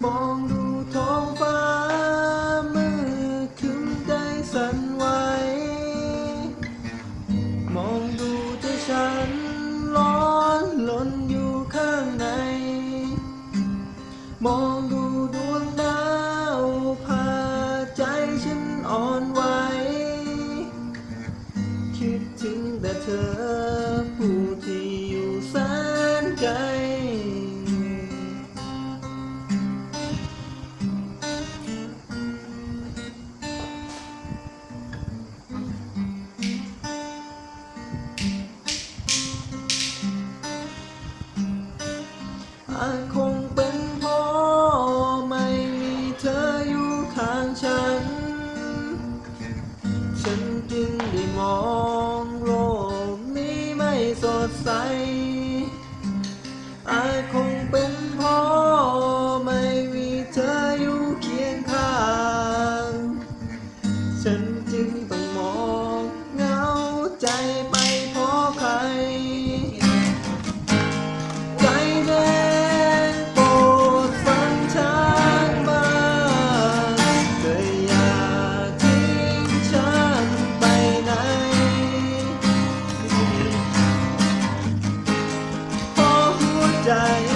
멍 ดวงดาวพาใจฉันอ่อนไหว คิดถึงแต่เธอผู้ที่อยู่แสนไกล I call จึงได้มองโลกนี้ไม่สดใสอาจคงเป็นเพราะไม่มีเธออยู่เคียงข้าง ฉันจึง die.